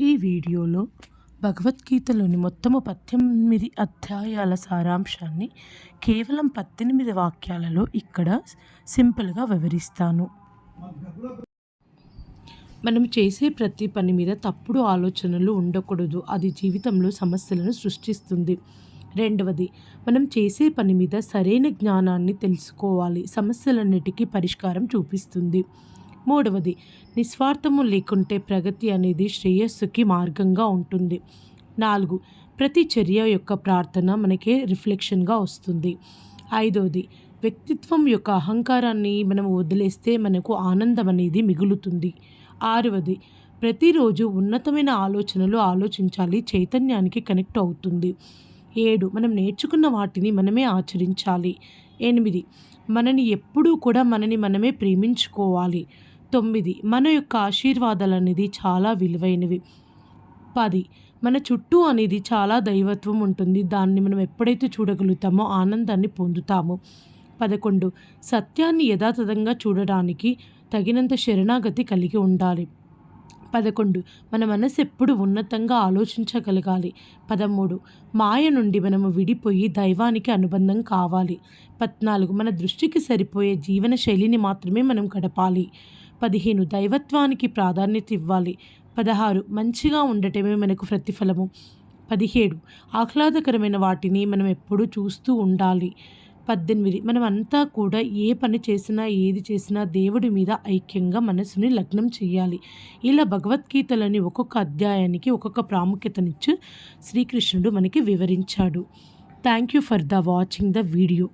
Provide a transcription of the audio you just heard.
ఈ వీడియోలో భగవద్గీతలోని మొత్తము పద్దెనిమిది అధ్యాయాల సారాంశాన్ని కేవలం పద్దెనిమిది వాక్యాలలో ఇక్కడ సింపుల్గా వివరిస్తాను. మనం చేసే ప్రతి పని మీద తప్పుడు ఆలోచనలు ఉండకూడదు. అది జీవితంలో సమస్యలను సృష్టిస్తుంది. రెండవది మనం చేసే పని మీద సరైన జ్ఞానాన్ని తెలుసుకోవాలి. సమస్యలన్నిటికీ పరిష్కారం చూపిస్తుంది. మూడవది నిస్వార్థము లేకుంటే ప్రగతి అనేది శ్రేయస్సుకి మార్గంగా ఉంటుంది. నాలుగు ప్రతి చర్య యొక్క ప్రార్థన మనకి రిఫ్లెక్షన్గా వస్తుంది. ఐదవది వ్యక్తిత్వం యొక్క అహంకారాన్ని మనం వదిలేస్తే మనకు ఆనందం అనేది మిగులుతుంది. ఆరవది ప్రతిరోజు ఉన్నతమైన ఆలోచనలు ఆలోచించాలి చైతన్యానికి కనెక్ట్ అవుతుంది. ఏడు మనం నేర్చుకున్న వాటిని మనమే ఆచరించాలి. ఎనిమిది మనని ఎప్పుడూ కూడా మనని మనమే ప్రేమించుకోవాలి. తొమ్మిది. మన యొక్క ఆశీర్వాదాలు అనేది చాలా విలువైనవి. పది. మన చుట్టూ అనేది చాలా దైవత్వం ఉంటుంది. దాన్ని మనం ఎప్పుడైతే చూడగలుగుతామో ఆనందాన్ని పొందుతాము. పదకొండు. సత్యాన్ని యథాతథంగా చూడడానికి తగినంత శరణాగతి కలిగి ఉండాలి. పదకొండు. మన మనసు ఎప్పుడు ఉన్నతంగా ఆలోచించగలగాలి. పదమూడు. మాయ నుండి మనము విడిపోయి దైవానికి అనుబంధం కావాలి. పద్నాలుగు. మన దృష్టికి సరిపోయే జీవన శైలిని మాత్రమే మనం గడపాలి. పదిహేను దైవత్వానికి ప్రాధాన్యత ఇవ్వాలి. పదహారు మంచిగా ఉండటమే మనకు ప్రతిఫలము. పదిహేడు ఆహ్లాదకరమైన వాటిని మనం ఎప్పుడూ చూస్తూ ఉండాలి. పద్దెనిమిది మనం అంతా కూడా ఏ పని చేసినా ఏది చేసినా దేవుడి మీద ఐక్యంగా మనసుని లగ్నం చేయాలి. ఇలా భగవద్గీతలని ఒక్కొక్క అధ్యాయానికి ఒక్కొక్క ప్రాముఖ్యతనిచ్చి శ్రీకృష్ణుడు మనకి వివరించాడు. Thank you for the watching the video